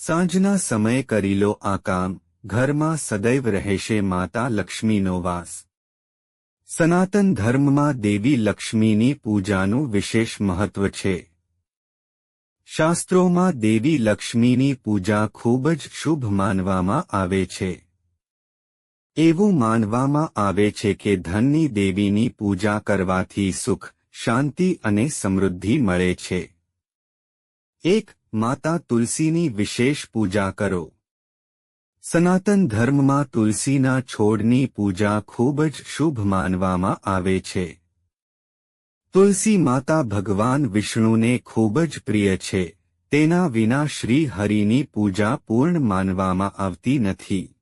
સાંજના સમયે કરી લો આ કામ, ઘરમાં સદૈવ રહેશે માતા લક્ષ્મીનો વાસ. સનાતન ધર્મમાં દેવી લક્ષ્મીની પૂજાનું વિશેષ મહત્વ છે. શાસ્ત્રોમાં દેવી લક્ષ્મીની પૂજા ખૂબ જ શુભ માનવામાં આવે છે. એવું માનવામાં આવે છે કે ધનની દેવીની પૂજા કરવાથી સુખ, શાંતિ અને સમૃદ્ધિ મળે છે. એક માતા તુલસીની વિશેષ પૂજા કરો. સનાતન ધર્મમાં તુલસીના છોડની પૂજા ખૂબ જ શુભ માનવામાં આવે છે. તુલસી માતા ભગવાન વિષ્ણુને ખૂબ જ પ્રિય છે. તેના વિના શ્રી હરિની પૂજા પૂર્ણ માનવામાં આવતી નથી.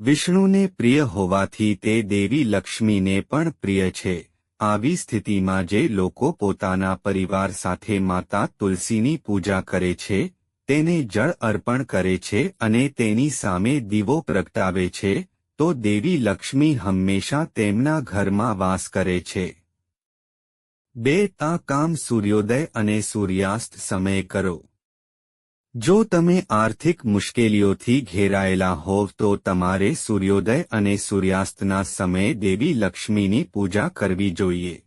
વિષ્ણુને પ્રિય હોવાથી તે દેવી લક્ષ્મીને પણ પ્રિય છે. આવી સ્થિતિમાં જે લોકો પોતાના પરિવાર સાથે માતા તુલસીની પૂજા કરે છે, તેને જળ અર્પણ કરે છે અને તેની સામે દીવો પ્રગટાવે છે, તો દેવી લક્ષ્મી હંમેશા તેમના ઘરમાં વાસ કરે છે. બે, તા કામ સૂર્યોદય અને સૂર્યાસ્ત સમયે કરો. જો તમે આર્થિક મુશ્કેલીઓથી ઘેરાયેલા હોવ તો તમારે સૂર્યોદય અને સૂર્યાસ્તના સમયે દેવી લક્ષ્મીની પૂજા કરવી જોઈએ.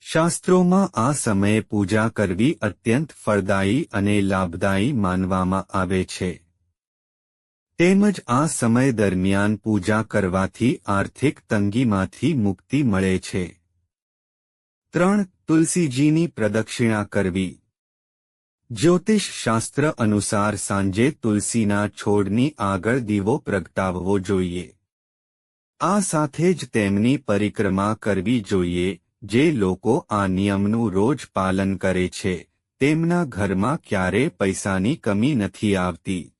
શાસ્ત્રોમાં આ સમયે પૂજા કરવી અત્યંત ફળદાયી અને લાભદાયી માનવામાં આવે છે. તેમજ આ સમય દરમિયાન પૂજા કરવાથી આર્થિક તંગીમાંથી મુક્તિ મળે છે. ત્રણ તુલસીજીની પ્રદક્ષિણા કરવી. જ્યોતિષ શાસ્ત્ર અનુસાર સાંજે તુલસીના છોડની આગળ દીવો પ્રગટાવવો જોઈએ. આ સાથે જ તેમની પરિક્રમા કરવી જોઈએ, જે લોકો આ નિયમનું રોજ પાલન કરે છે, તેમના ઘરમાં ક્યારે પૈસાની કમી નથી આવતી.